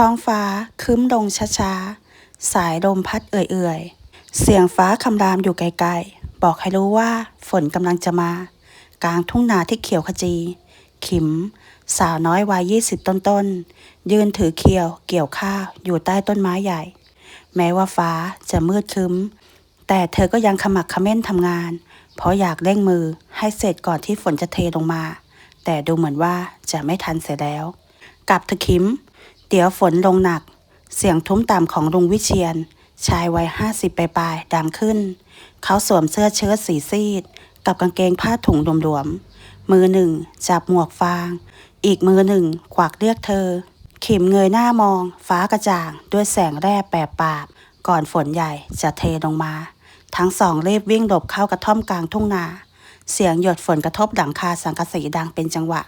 ท้องฟ้าครึ้มลงช้าๆ สายลมพัดเอื่อยๆ เสียงฟ้าคำรามอยู่ไกลๆ บอกให้รู้ว่าฝนกำลังจะมา กลางทุ่งนาที่เขียวขจี ขิม สาวน้อยวัยยี่สิบต้นๆ ยืนถือเคียวเกี่ยวข้าวอยู่ใต้ต้นไม้ใหญ่ แม้ว่าฟ้าจะมืดคึ้ม แต่เธอก็ยังขมักขม้นทำงาน เพราะอยากเร่งมือให้เสร็จก่อนที่ฝนจะเทลงมา แต่ดูเหมือนว่าจะไม่ทันเสียแล้ว กลับเถอะคิม เดี๋ยวฝนลงหนัก เสียงทุ้มต่ำของลุงวิเชียน ชายวัยห้าสิบปลายๆดังขึ้น เขาสวมเสื้อเชิ้ตสีซีด กับกางเกงผ้าถุงหลวมๆมือหนึ่งจับหมวกฟาง อีกมือหนึ่งกวักเรียกเธอ ขิมเงยหน้ามอง ฟ้ากระจ่างด้วยแสงแร่แปรปราบ ก่อนฝนใหญ่จะเทลงมา ทั้งสองรีบวิ่งหลบเข้ากระท่อมกลางทุ่งนา เสียงหยดฝนกระทบหลังคาสังกะสีดังเป็นจังหวะ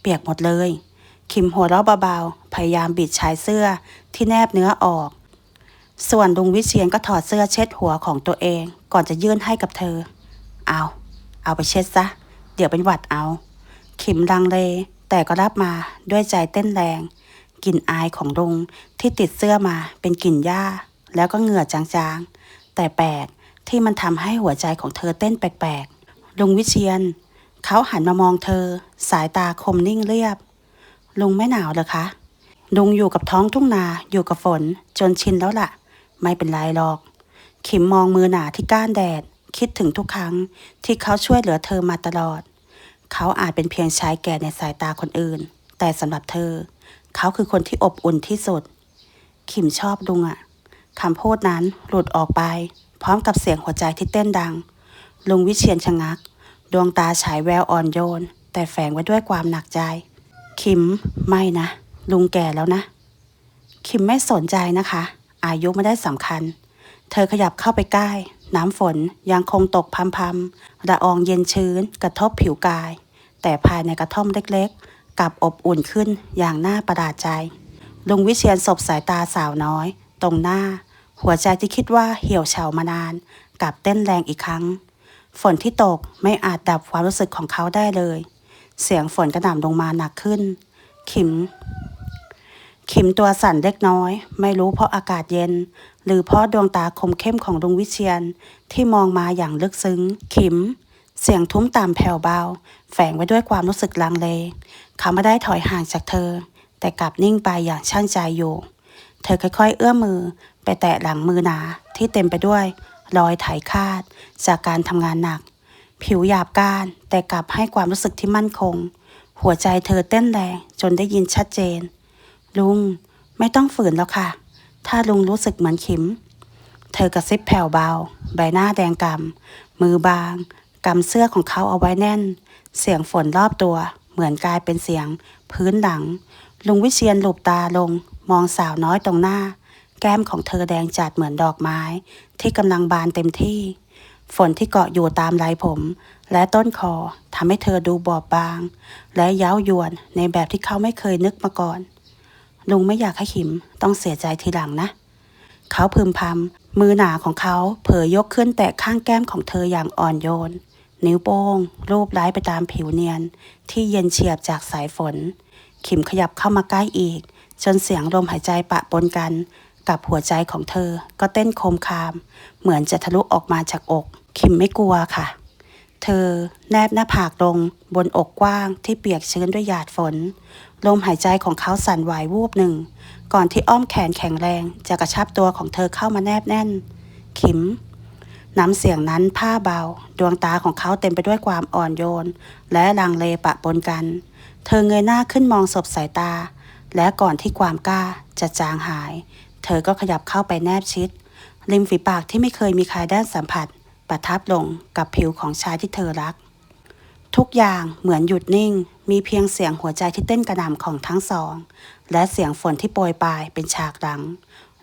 เปียกหมดเลย คิมหัวเราะเบาๆ พยายามบิดชายเสื้อที่แนบเนื้อออก ส่วนลุงวิเชียนก็ถอดเสื้อเช็ดหัวของตัวเอง ก่อนจะยื่นให้กับเธอ เอา เอาไปเช็ดซะ เดี๋ยวเป็นหวัดเอา ขิมลังเล แต่ก็รับมาด้วยใจเต้นแรง กลิ่นอายของลุงที่ติดเสื้อมาเป็นกลิ่นหญ้า แล้วก็เหงื่อจางๆ แต่แปลกที่มันทำให้หัวใจของเธอเต้นแปลกๆ ลุงวิเชียน เขาหันมามองเธอ สายตาคมนิ่งเรียบ ลุงไม่หนาวเหรอคะ ลุงอยู่กับท้องทุ่งนาอยู่กับฝน จนชินแล้วล่ะ ไม่เป็นไรหรอก ขิมมองมือหนาที่ก้านแดด คิดถึงทุกครั้งที่เขาช่วยเหลือเธอมาตลอด เขาอาจเป็นเพียงชายแก่ในสายตาคนอื่น แต่สำหรับเธอ เขาคือคนที่อบอุ่นที่สุด ขิมชอบลุงอะคำพูดนั้นหลุดออกไป พร้อมกับเสียงหัวใจที่เต้นดัง ลุงวิเชียนชะงัก ดวงตาฉายแววอ่อนโยน แต่แฝงไว้ด้วยความหนักใจ คิมไม่นะ ลุงแก่แล้วนะ คิมไม่สนใจนะคะ อายุไม่ได้สำคัญ เธอขยับเข้าไปใกล้ น้ำฝนยังคงตกพรำๆละอองเย็นชื้นกระทบผิวกาย แต่ภายในกระท่อมเล็กๆกลับอบอุ่นขึ้นอย่างน่าประหลาดใจ ลุงวิเชียนสบสายตาสาวน้อย ตรงหน้า หัวใจที่คิดว่าเหี่ยวเฉามานาน กลับเต้นแรงอีกครั้ง ฝนที่ตกไม่อาจดับความรู้สึกของเขาได้เลย เสียงฝนกระหน่ำลงมาหนักขึ้น ขิม ขิมตัวสั่นเล็กน้อย ไม่รู้เพราะอากาศเย็น หรือเพราะดวงตาคมเข้มของลุงวิเชียนที่มองมาอย่างลึกซึ้ง ขิม เสียงทุ้มตามแผ่วเบา แฝงไว้ด้วยความรู้สึกลังเล เขาไม่ได้ถอยห่างจากเธอ แต่กลับนิ่งไปอย่างช่างใจอยู่ เธอค่อยๆ เอื้อมมือไปแตะหลังมือหนาที่เต็มไปด้วยรอยไถคาด จากการทำงานหนัก ผิวหยาบก้าน แต่กลับให้ความรู้สึกที่มั่นคง หัวใจเธอเต้นแรงจนได้ยินชัดเจน ลุงไม่ต้องฝืนแล้วค่ะ ถ้าลุงรู้สึกเหมือนขิม เธอกระซิบแผ่วเบา ใบหน้าแดงกำมือบางกำเสื้อของเขาเอาไว้แน่น เสียงฝนรอบตัว เหมือนกลายเป็นเสียง พื้นหลัง ลุงวิเชียนหลบตาลง มองสาวน้อยตรงหน้า แก้มของเธอแดงจัดเหมือนดอกไม้ ที่กำลังบานเต็มที่ ฝนที่เกาะอยู่ตามไหล่ผม และต้นคอทำให้เธอดูบอบบาง และเย้ายวนในแบบที่เขาไม่เคยนึกมาก่อน ลุงไม่อยากให้ขิมต้องเสียใจทีหลังนะ เขาพึมพำมือหนาของเขาเผยยกขึ้นแตะข้างแก้มของเธออย่างอ่อนโยน นิ้วโป้ง รูปไล้ไปตามผิวเนียน ที่เย็นเฉียบจากสายฝน ขิมขยับเข้ามาใกล้อีก จนเสียงลมหายใจปะปนกัน กับหัวใจของเธอก็เต้นโคมคาม เหมือนจะทะลุออกมาจากอก ขิมไม่กลัวค่ะ เธอแนบหน้าผากลงบนอกกว้างที่เปียกชื้นด้วยหยาดฝน ลมหายใจของเขาสั่นไหววูบหนึ่ง ก่อนที่อ้อมแขนแข็งแรงจะกระชับตัวของเธอเข้ามาแนบแน่นขิมน้ำเสียงนั้นผ้าเบา ดวงตาของเขาเต็มไปด้วยความอ่อนโยน และลังเลปะปนกัน เธอเงยหน้าขึ้นมองศพสายตา และก่อนที่ความกล้าจะจางหาย เธอก็ขยับเข้าไปแนบชิด ริมฝีปากที่ไม่เคยมีใครได้สัมผัส ประทับลงกับผิวของชายที่เธอรัก ทุกอย่างเหมือนหยุดนิ่ง มีเพียงเสียงหัวใจที่เต้นกระหน่ำของทั้งสอง และเสียงฝนที่โปรยปลายเป็นฉากหลัง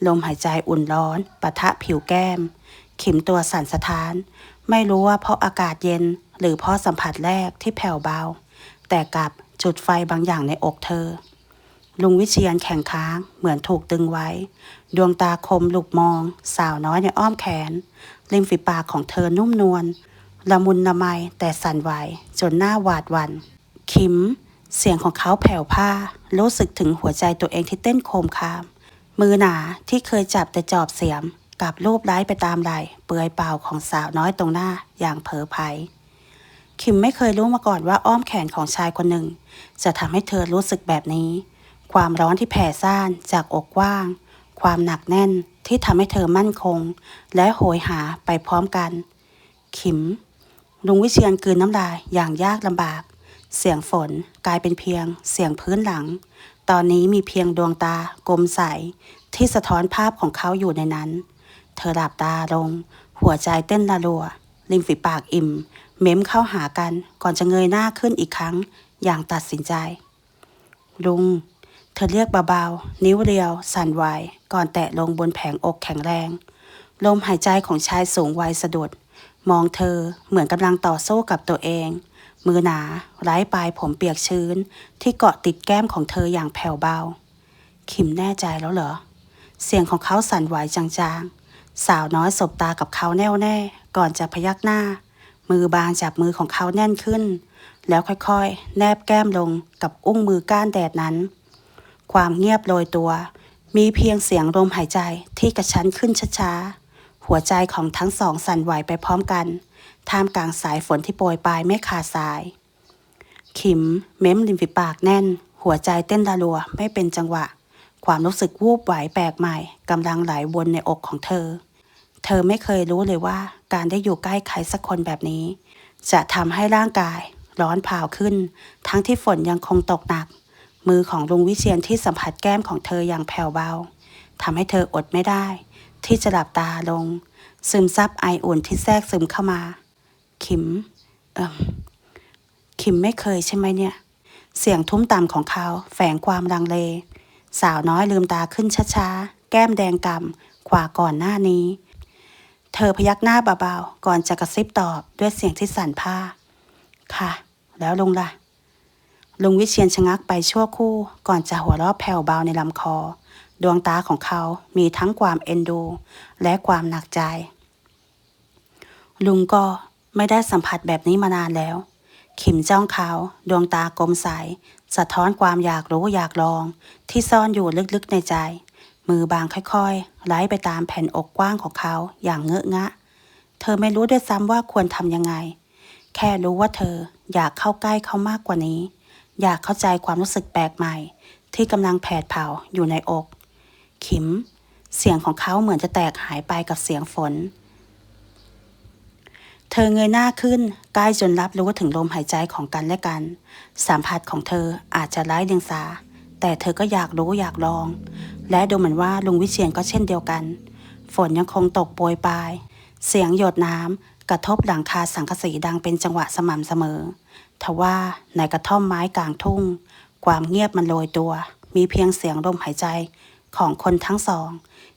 ลมหายใจอุ่นร้อนปะทะผิวแก้ม ขิมตัวสั่นสะท้าน ไม่รู้ว่าเพราะอากาศเย็น หรือเพราะสัมผัสแรกที่แผ่วเบา แต่กลับจุดไฟบางอย่างในอกเธอลุงวิเชียนแข็งค้างเหมือนถูกตึงไว้ ดวงตาคมหลุกมอง สาวน้อยในอ้อมแขน ริมฝีปากของเธอนุ่มนวลละมุนละไมแต่สั่นไหวจนหน้าหวาดวันขิม เสียงของเขาแผ่วผ้า รู้สึกถึงหัวใจตัวเองที่เต้นโคมคาม มือหนาที่เคยจับแต่จอบเสียมกับรูปร้ายไปตามไหลเปลือยเปล่าของสาวน้อยตรงหน้าอย่างเผลอไผคิมไม่เคยรู้มาก่อนว่าอ้อมแขนของชายคนหนึ่ง จะทำให้เธอรู้สึกแบบนี้ ความร้อนที่แผ่ซ่านจากอกกว้าง ความหนักแน่นที่ทำให้เธอมั่นคง และโหยหาไปพร้อมกัน ขิม ลุงวิเชียนกืนน้ำลายอย่างยากลำบาก เสียงฝนกลายเป็นเพียง เสียงพื้นหลัง ตอนนี้มีเพียงดวงตากลมใส ที่สะท้อนภาพของเขาอยู่ในนั้น เธอหลับตาลง หัวใจเต้นระรัว ริมฝีปากอิ่ม เม้มเข้าหากันก่อนจะเงยหน้าขึ้นอีกครั้ง อย่างตัดสินใจ ลุง ธอเรียกเบาๆ นิ้วเรียว สั่นไหวก่อนแตะลงบนแผงอกแข็งแรง ลมหายใจของชายสูงวัยสะดุด มองเธอเหมือนกำลังต่อสู้กับตัวเอง มือหนาไร้ปลายผมเปียกชื้น ที่เกาะติดแก้มของเธออย่างแผ่วเบา ขิมแน่ใจแล้วเหรอ เสียงของเขาสั่นไหวจางๆ สาวน้อยสบตากับเขาแน่วแน่ก่อนจะพยักหน้า มือบางจับมือของเขาแน่นขึ้น แล้วค่อยๆ แนบแก้มลงกับอุ้งมือก้านแดดนั้น ความเงียบโรยตัว มีเพียงเสียงลมหายใจที่กระชั้นขึ้นช้าๆ หัวใจของทั้งสองสั่นไหวไปพร้อมกัน ท่ามกลางสายฝนที่โปรยปลายไม่ขาดสาย ขิม เม้มริมฝีปากแน่น หัวใจเต้นระรัวไม่เป็นจังหวะ ความรู้สึกวูบไหวแปลกใหม่กำลังไหลวนในอกของเธอ เธอไม่เคยรู้เลยว่าการได้อยู่ใกล้ใครสักคนแบบนี้ จะทำให้ร่างกายร้อนเผาขึ้น ทั้งที่ฝนยังคงตกหนัก มือของลุงวิเชียนที่สัมผัสแก้มของเธออย่างแผ่วเบาทำให้เธออดไม่ได้ ที่จะหลับตาลง ซึมซับไออุ่นที่แทรกซึมเข้ามา ขิม เอิมขิมไม่เคยใช่ไหมเนี่ย เสียงทุ้มต่ำของเขาแฝงความลังเล สาวน้อยลืมตาขึ้นช้าๆ แก้มแดงกำ่ำกว่าก่อนหน้านี้ เธอพยักหน้าเบาๆ ก่อนจะกระซิบตอบด้วยเสียงที่สั่นผ้า ค่ะ แล้วลงล่ะ ลุงวิเชียนชะงักไปชั่วคู่ ก่อนจะหัวเราะแผ่วเบาในลำคอ ดวงตาของเขามีทั้งความเอ็นดู และความหนักใจ ลุงก็ไม่ได้สัมผัสแบบนี้มานานแล้ว ขิมจ้องเขาดวงตากลมใส สะท้อนความอยากรู้อยากลอง ที่ซ่อนอยู่ลึกๆในใจ มือบางค่อยๆไล่ไปตามแผ่นอกกว้างของเขาอย่างเงอะงะ เธอไม่รู้ด้วยซ้ำว่าควรทำยังไง แค่รู้ว่าเธออยากเข้าใกล้เขามากกว่านี้ อยากเข้าใจความรู้สึกแปลกใหม่ ที่กำลังแผดเผาอยู่ในอก ขิม เสียงของเขาเหมือนจะแตกหายไปกับเสียงฝน เธอเงยหน้าขึ้นใกล้จนรับรู้ถึงลมหายใจของกันและกัน สัมผัสของเธออาจจะไร้เดียงสา แต่เธอก็อยากรู้อยากลอง และดูเหมือนว่าลุงวิเชียนก็เช่นเดียวกัน ฝนยังคงตกโปรยปลาย เสียงหยดน้ำกระทบหลังคาสังกะสีดังเป็นจังหวะสม่ำเสมอ ทว่าในกระท่อมไม้กลางทุ่ง ความเงียบมันโรยตัว มีเพียงเสียงลมหายใจของคนทั้งสอง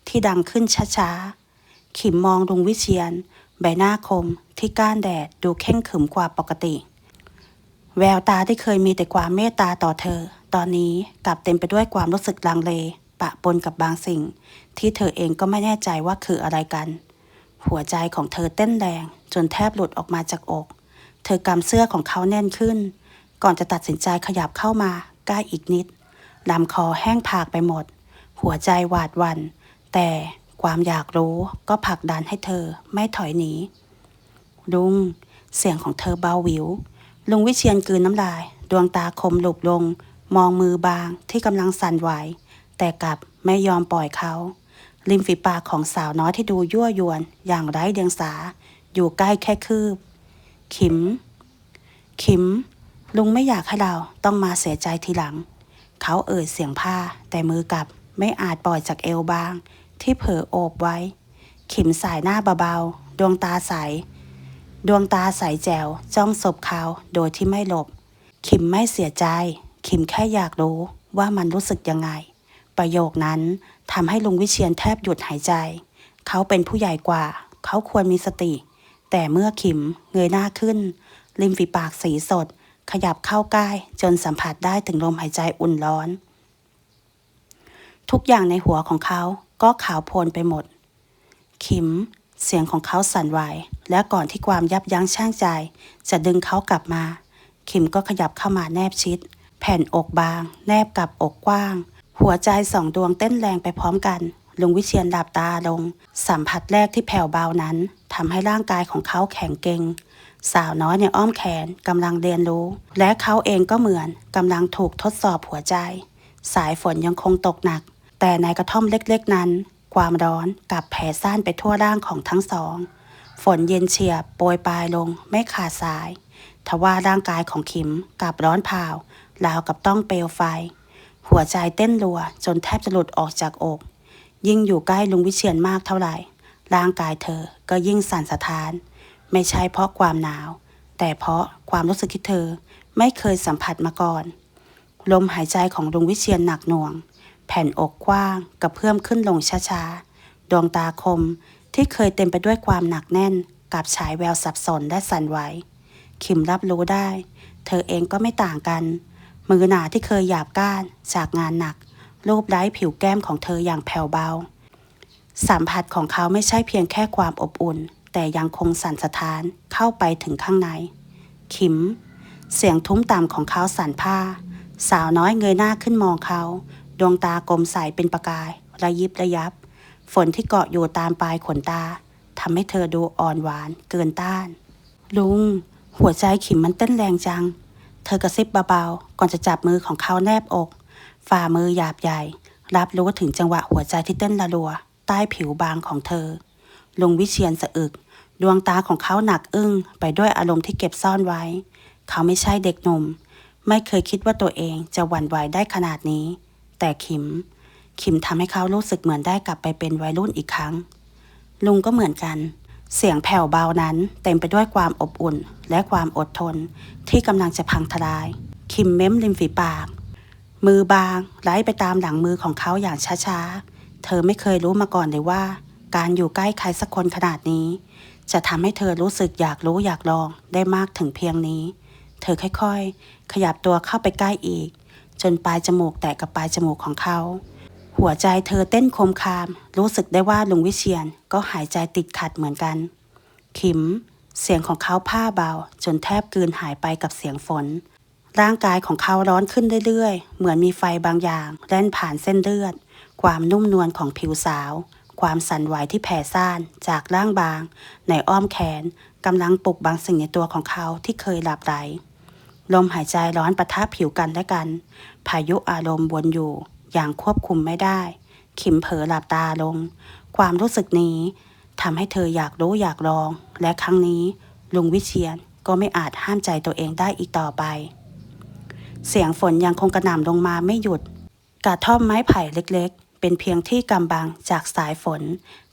ที่ดังขึ้นช้าๆ ขิมมองลุงวิเชียน ใบหน้าคมที่ก้านแดดดูเข่งขึมกว่าปกติ แววตาที่เคยมีแต่ความเมตตาต่อเธอ ตอนนี้กลับเต็มไปด้วยความรู้สึกลังเล ปะปนกับบางสิ่ง ที่เธอเองก็ไม่แน่ใจว่าคืออะไรกัน หัวใจของเธอเต้นแรงจนแทบหลุดออกมาจากอก เธอกำเสื้อของเขาแน่นขึ้น ก่อนจะตัดสินใจขยับเข้ามาใกล้อีกนิดลำคอแห้งผากไปหมด หัวใจหวาดวัน แต่ความอยากรู้ก็ผลักดันให้เธอไม่ถอยหนีลุง เสียงของเธอเบาหวิว ลุงวิเชียนกืนน้ำลาย ดวงตาคมหลบลง มองมือบางที่กำลังสั่นไหว แต่กลับไม่ยอมปล่อยเขา ริมฝีปากของสาวน้อยที่ดูยั่วยวน อย่างไร้เดียงสา อยู่ใกล้แค่คืบ ขิม ขิม ลุงไม่อยากให้เราต้องมาเสียใจทีหลัง เขาเอ่ยเสียงผ้าแต่มือกลับไม่อาจปล่อยจากเอวบาง ที่เผลอโอบไว้ ขิมสายหน้าเบาๆ ดวงตาใส ดวงตาใสแจ๋วจ้องศพเขาโดยที่ไม่หลบ ขิมไม่เสียใจ ขิมแค่อยากรู้ว่ามันรู้สึกยังไง ประโยคนั้นทำให้ลุงวิเชียนแทบหยุดหายใจ เขาเป็นผู้ใหญ่กว่า เขาควรมีสติ แต่เมื่อขิมเงยหน้าขึ้น ริมฝีปากสีสด ขยับเข้าใกล้จนสัมผัสได้ถึงลมหายใจอุ่นร้อน ทุกอย่างในหัวของเขาก็ขาวโพลนไปหมด ขิมเสียงของเขาสั่นไหว และก่อนที่ความยับยั้งชั่งใจ จะดึงเขากลับมา ขิมก็ขยับเข้ามาแนบชิด แผ่นอกบาง แนบกับอกกว้าง หัวใจสองดวงเต้นแรงไปพร้อมกัน ลุงวิเชียนหลับตาลง สัมผัสแรกที่แผ่วเบานั้นทำให้ร่างกายของเขาแข็งเกร็งสาวน้อยในอ้อมแขนกำลังเรียนรู้ และเขาเองก็เหมือนกำลังถูกทดสอบหัวใจ สายฝนยังคงตกหนัก แต่ในกระท่อมเล็กๆนั้น ความร้อนกับแผ่ซ่านไปทั่วร่างของทั้งสอง ฝนเย็นเฉียบโปรยปลายลงไม่ขาดสาย ทว่าร่างกายของขิมกับร้อนเผาราวกับต้องเปลวไฟ หัวใจเต้นรัวจนแทบจะหลุดออกจากอก ยิ่งอยู่ใกล้ลุงวิเชียนมากเท่าไหร่ ร่างกายเธอก็ยิ่งสั่นสะท้าน ไม่ใช่เพราะความหนาว แต่เพราะความรู้สึกที่เธอไม่เคยสัมผัสมาก่อน ลมหายใจของลุงวิเชียนหนักหน่วง แผ่นอกกว้างกระเพื่อมขึ้นลงช้าๆ ดวงตาคมที่เคยเต็มไปด้วยความหนักแน่นกลับฉายแววสับสนและสั่นไหวขิมรับรู้ได้ เธอเองก็ไม่ต่างกัน มือหนาที่เคยหยาบก้านจากงานหนัก รูปไร้ผิวแก้มของเธออย่างแผ่วเบา สัมผัสของเขาไม่ใช่เพียงแค่ความอบอุ่น แต่ยังคงสั่นสะท้านเข้าไปถึงข้างใน ขิม เสียงทุ้มต่ำของเขาสั่นผ้า สาวน้อยเงยหน้าขึ้นมองเขา ดวงตากลมใสเป็นประกาย ระยิบระยับ ฝนที่เกาะอยู่ตามปลายขนตาทำให้เธอดูอ่อนหวานเกินต้าน ลุง หัวใจขิมมันเต้นแรงจัง เธอกระซิบเบาๆ ก่อนจะจับมือของเขาแนบอก ฝ่ามือหยาบใหญ่ รับรู้ถึงจังหวะหัวใจที่เต้นระรัว ใต้ผิวบางของเธอ ลุงวิเชียนสะอึก ดวงตาของเขาหนักอึ้งไปด้วยอารมณ์ที่เก็บซ่อนไว้ เขาไม่ใช่เด็กหนุ่ม ไม่เคยคิดว่าตัวเองจะหวั่นไหวได้ขนาดนี้ แต่ขิม ขิมทำให้เขารู้สึกเหมือนได้กลับไปเป็นวัยรุ่นอีกครั้ง ลุงก็เหมือนกันเสียงแผ่วเบานั้นเต็มไปด้วยความอบอุ่นและความอดทนที่กำลังจะพังทลาย คิมเม้มริมฝีปาก มือบางไล่ไปตามหลังมือของเขาอย่างช้าๆ เธอไม่เคยรู้มาก่อนเลยว่า การอยู่ใกล้ใครสักคนขนาดนี้ จะทำให้เธอรู้สึกอยากรู้อยากลองได้มากถึงเพียงนี้ เธอค่อยๆ ขยับตัวเข้าไปใกล้อีก จนปลายจมูกแตะกับปลายจมูกของเขา หัวใจเธอเต้นโคมคาม รู้สึกได้ว่าลุงวิเชียนก็หายใจติดขัดเหมือนกัน ขิม เสียงของเขาผ้าเบา จนแทบกลืนหายไปกับเสียงฝน ร่างกายของเขาร้อนขึ้นเรื่อยๆ เหมือนมีไฟบางอย่างแล่นผ่านเส้นเลือด ความนุ่มนวลของผิวสาว ความสั่นไหวที่แผ่ซ่านจากร่างบาง ในอ้อมแขนกำลังปลุกบางสิ่งในตัวของเขาที่เคยหลับไหล ลมหายใจร้อนปะทะผิวกันและกัน พายุอารมณ์วนอยู่อย่างควบคุมไม่ได้ ขิมเผลอหลับตาลง ความรู้สึกนี้ทำให้เธออยากรู้อยากลอง และครั้งนี้ ลุงวิเชียนก็ไม่อาจห้ามใจตัวเองได้อีกต่อไป เสียงฝนยังคงกระหน่ำลงมาไม่หยุด กระท่อมไม้ไผ่เล็กๆ เป็นเพียงที่กำบังจากสายฝน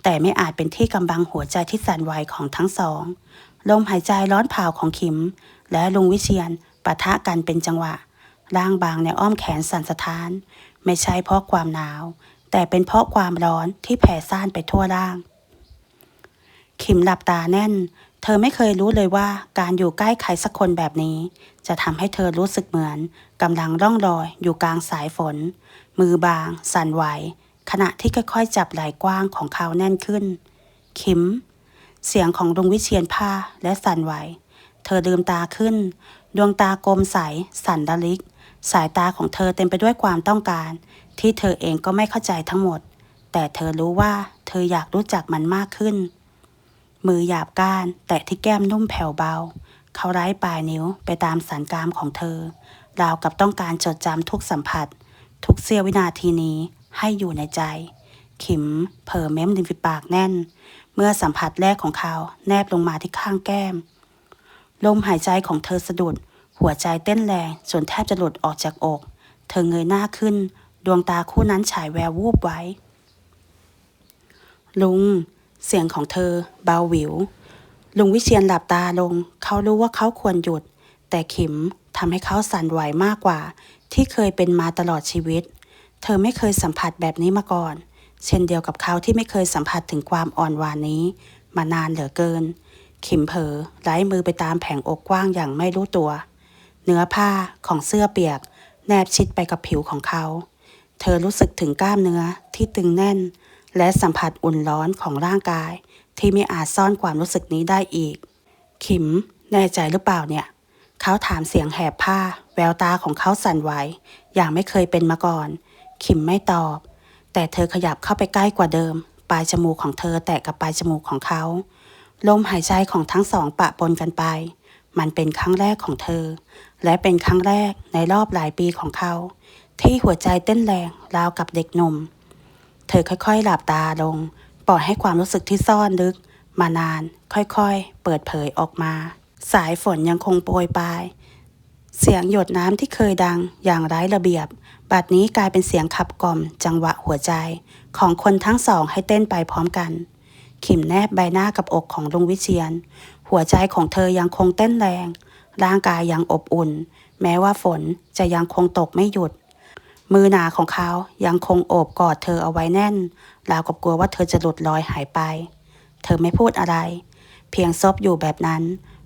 แต่ไม่อาจเป็นที่กำบังหัวใจที่สั่นไหวของทั้งสอง ลมหายใจร้อนเผาของขิม และลุงวิเชียนปะทะกันเป็นจังหวะ ร่างบางในอ้อมแขนสั่นสะท้าน ไม่ใช่เพราะความหนาว แต่เป็นเพราะความร้อนที่แผ่ซ่านไปทั่วร่าง ขิมหลับตาแน่น เธอไม่เคยรู้เลยว่าการอยู่ใกล้ใครสักคนแบบนี้ จะทำให้เธอรู้สึกเหมือนกำลังร่องรอยอยู่กลางสายฝน มือบาง สั่นไหว ขณะที่ค่อยๆ จับไหล่กว้างของเขาแน่นขึ้นขิม เสียงของลุงวิเชียนผ้าและสั่นไหว เธอลืมตาขึ้น ดวงตากลมใส สั่นระลิก สายตาของเธอเต็มไปด้วยความต้องการ ที่เธอเองก็ไม่เข้าใจทั้งหมด แต่เธอรู้ว่าเธออยากรู้จักมันมากขึ้น มือหยาบก้าน แตะที่แก้มนุ่มแผ่วเบา เขาไร้ปลายนิ้วไปตามสันกรามของเธอ ราวกับต้องการจดจำทุกสัมผัส ทุกเสี้ยววินาทีนี้ให้อยู่ในใจ ขิมเผอเม้มริมฝีปากแน่น เมื่อสัมผัสแรกของเขาแนบลงมาที่ข้างแก้ม ลมหายใจของเธอสะดุด หัวใจเต้นแรงจนแทบจะหลุดออกจากอก เธอเงยหน้าขึ้น ดวงตาคู่นั้นฉายแวววูบไว้ ลุง เสียงของเธอเบาหวิว ลุงวิเชียนหลับตาลง เขารู้ว่าเขาควรหยุด แต่ขิมทำให้เขาสั่นไหวมากกว่า ที่เคยเป็นมาตลอดชีวิต เธอไม่เคยสัมผัสแบบนี้มาก่อน เช่นเดียวกับเขาที่ไม่เคยสัมผัสถึงความอ่อนหวานนี้ มานานเหลือเกิน ขิมเผลอไล้มือไปตามแผงอกกว้างอย่างไม่รู้ตัว เนื้อผ้าของเสื้อเปียก แนบชิดไปกับผิวของเขา เธอรู้สึกถึงกล้ามเนื้อที่ตึงแน่น และสัมผัสอุ่นร้อนของร่างกาย ที่ไม่อาจซ่อนความรู้สึกนี้ได้อีก ขิม แน่ใจหรือเปล่าเนี่ย เขาถามเสียงแหบผ้า แววตาของเขาสั่นไหวอย่างไม่เคยเป็นมาก่อน ขิมไม่ตอบ แต่เธอขยับเข้าไปใกล้กว่าเดิม ปลายจมูกของเธอแตะกับปลายจมูกของเขาลมหายใจของทั้งสองปะปนกันไป มันเป็นครั้งแรกของเธอ และเป็นครั้งแรกในรอบหลายปีของเขา ที่หัวใจเต้นแรงราวกับเด็กหนุ่ม เธอค่อยๆ หลับตาลง ปล่อยให้ความรู้สึกที่ซ่อนลึก มานาน ค่อยๆ เปิดเผยออกมา สายฝนยังคงโปรยปลาย เสียงหยดน้ำที่เคยดังอย่างไร้ระเบียบ บัดนี้กลายเป็นเสียงขับกล่อม จังหวะหัวใจ ของคนทั้งสองให้เต้นไปพร้อมกัน ขิมแนบใบหน้ากับอกของลุงวิเชียน หัวใจของเธอยังคงเต้นแรง ร่างกายยังอบอุ่น แม้ว่าฝนจะยังคงตกไม่หยุด มือหนาของเขายังคงโอบกอดเธอเอาไว้แน่น ราวกับกลัวว่าเธอจะหลุดลอยหายไป เธอไม่พูดอะไร เพียงซบอยู่แบบนั้น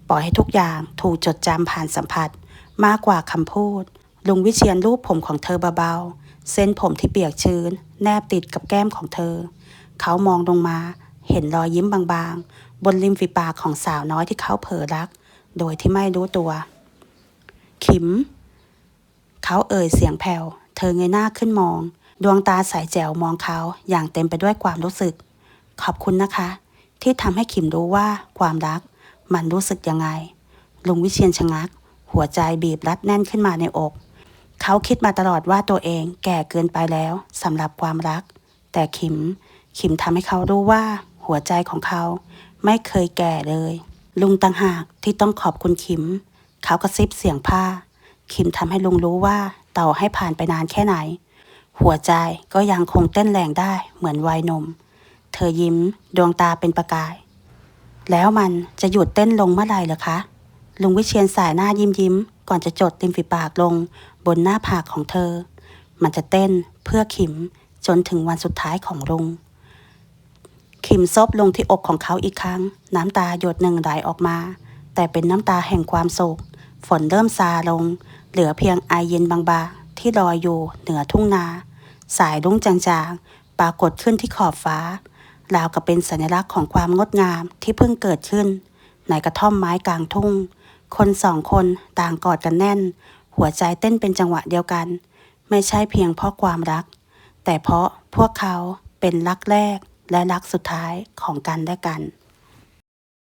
ปล่อยให้ทุกอย่างถูกจดจำผ่านสัมผัส มากกว่าคำพูด ลุงวิเชียนรูปผมของเธอเบาๆ เส้นผมที่เปียกชื้น แนบติดกับแก้มของเธอ เขามองลงมา เห็นรอยยิ้มบางๆ บนริมฝีปากของสาวน้อยที่เขาเผลอรัก โดยที่ไม่รู้ตัว ขิม เขาเอ่ยเสียงแผ่ว เธอเงยหน้าขึ้นมอง ดวงตาใสแจ๋วมองเขาอย่างเต็มไปด้วยความรู้สึก ขอบคุณนะคะ ที่ทำให้ขิมรู้ว่าความรัก มันรู้สึกยังไง ลุงวิเชียนชะงัก หัวใจบีบรัดแน่นขึ้นมาในอก เขาคิดมาตลอดว่าตัวเองแก่เกินไปแล้วสำหรับความรัก แต่ขิม ขิมทำให้เขารู้ว่า หัวใจของเขาไม่เคยแก่เลย ลุงต่างหากที่ต้องขอบคุณขิม เขากระซิบเสียงผ้า ขิมทำให้ลุงรู้ว่า ต่อให้ผ่านไปนานแค่ไหน หัวใจก็ยังคงเต้นแรงได้เหมือนวัยหนุ่ม เธอยิ้มดวงตาเป็นประกาย แล้วมันจะหยุดเต้นลงเมื่อไหร่เหรอคะ ลุงวิเชียนสายหน้ายิ้มยิ้ม ก่อนจะจดริมฝีปากลง บนหน้าผากของเธอ มันจะเต้นเพื่อขิมจนถึงวันสุดท้ายของลุงขิมซบลงที่อกของเขาอีกครั้ง น้ำตาหยดหนึ่งไหลออกมา แต่เป็นน้ำตาแห่งความโศก ฝนเริ่มซาลง เหลือเพียงไอเย็นบางๆที่ลอยอยู่เหนือทุ่งนา สายรุ้งจางๆ ปรากฏขึ้นที่ขอบฟ้า ราวกับเป็นสัญลักษณ์ของความงดงามที่เพิ่งเกิดขึ้น ในกระท่อมไม้กลางทุ่ง คนสองคนต่างกอดกันแน่น หัวใจเต้นเป็นจังหวะเดียวกัน ไม่ใช่เพียงเพราะความรัก แต่เพราะพวกเขาเป็นรักแรกและรักสุดท้ายของกันและกัน